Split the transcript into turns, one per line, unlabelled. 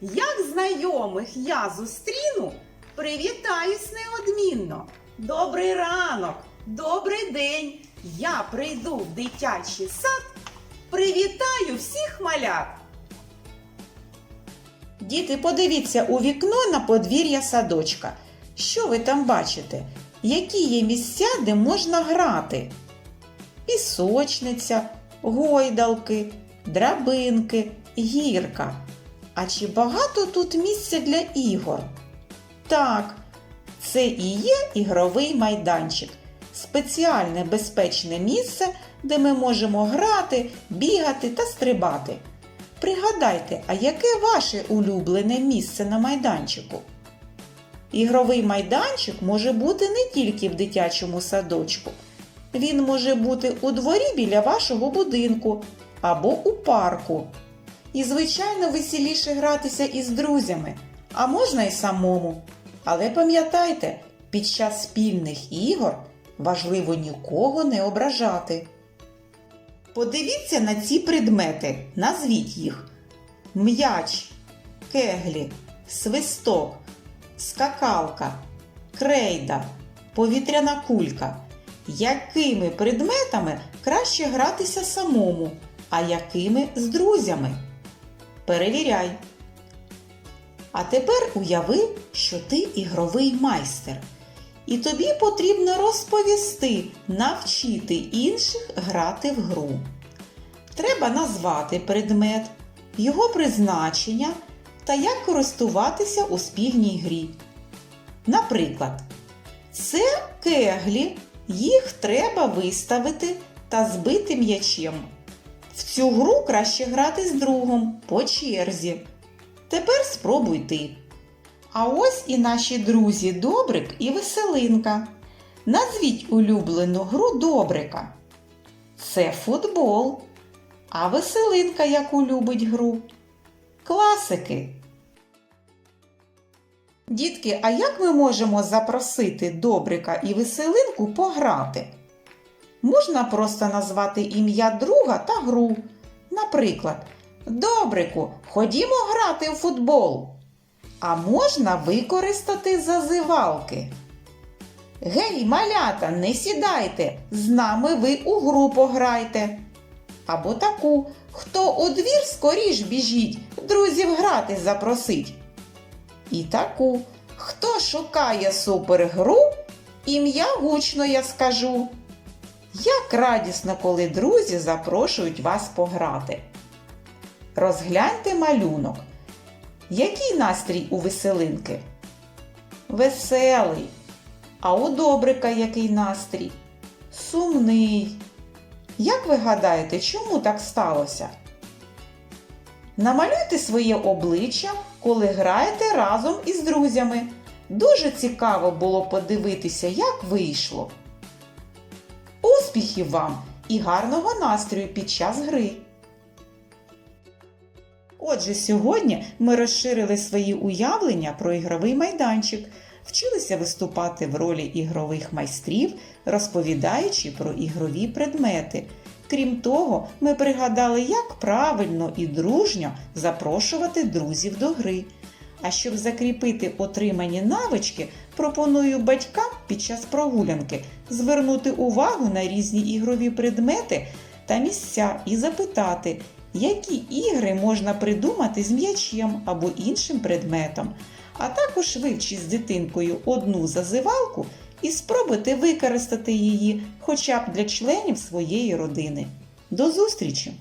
Як знайомих я зустріну, привітаюсь неодмінно. Добрий ранок, добрий день. Я прийду в дитячий сад, привітаю всіх малят. Діти, подивіться у вікно на подвір'я садочка. Що ви там бачите? Які є місця, де можна грати? Пісочниця, гойдалки, драбинки, гірка. А чи багато тут місця для ігор? Так, це і є ігровий майданчик. Спеціальне безпечне місце, де ми можемо грати, бігати та стрибати. Пригадайте, а яке ваше улюблене місце на майданчику? Ігровий майданчик може бути не тільки в дитячому садочку. Він може бути у дворі біля вашого будинку або у парку. І, звичайно, веселіше гратися із друзями, а можна й самому. Але пам'ятайте, під час спільних ігор важливо нікого не ображати. Подивіться на ці предмети, назвіть їх: м'яч, кеглі, свисток, скакалка, крейда, повітряна кулька. Якими предметами краще гратися самому, а якими з друзями? Перевіряй. А тепер уяви, що ти ігровий майстер. І тобі потрібно розповісти, навчити інших грати в гру. Треба назвати предмет, його призначення та як користуватися у спільній грі. Наприклад, це кеглі, їх треба виставити та збити м'ячем. В цю гру краще грати з другом по черзі. Тепер спробуй ти. А ось і наші друзі Добрик і Веселинка. Назвіть улюблену гру Добрика. Це футбол. А Веселинка яку любить гру? Класики. Дітки, а як ми можемо запросити Добрика і Веселинку пограти? Можна просто назвати ім'я друга та гру. Наприклад, Добрику, ходімо грати у футбол. А можна використати зазивалки. Гей, малята, не сідайте, з нами ви у гру пограйте. Або таку, хто у двір скоріш біжіть, друзів грати запросить. І таку, хто шукає супергру, ім'я гучно я скажу. Як радісно, коли друзі запрошують вас пограти. Розгляньте малюнок. Який настрій у веселинки? Веселий. А у добрика який настрій? Сумний. Як ви гадаєте, чому так сталося? Намалюйте своє обличчя, коли граєте разом із друзями. Дуже цікаво було подивитися, як вийшло. Успіхів вам і гарного настрою під час гри! Отже, сьогодні ми розширили свої уявлення про ігровий майданчик, вчилися виступати в ролі ігрових майстрів, розповідаючи про ігрові предмети. Крім того, ми пригадали, як правильно і дружньо запрошувати друзів до гри. А щоб закріпити отримані навички, пропоную батькам під час прогулянки звернути увагу на різні ігрові предмети та місця і запитати, які ігри можна придумати з м'ячем або іншим предметом, а також вивчіть з дитинкою одну зазивалку і спробуйте використати її хоча б для членів своєї родини. До зустрічі!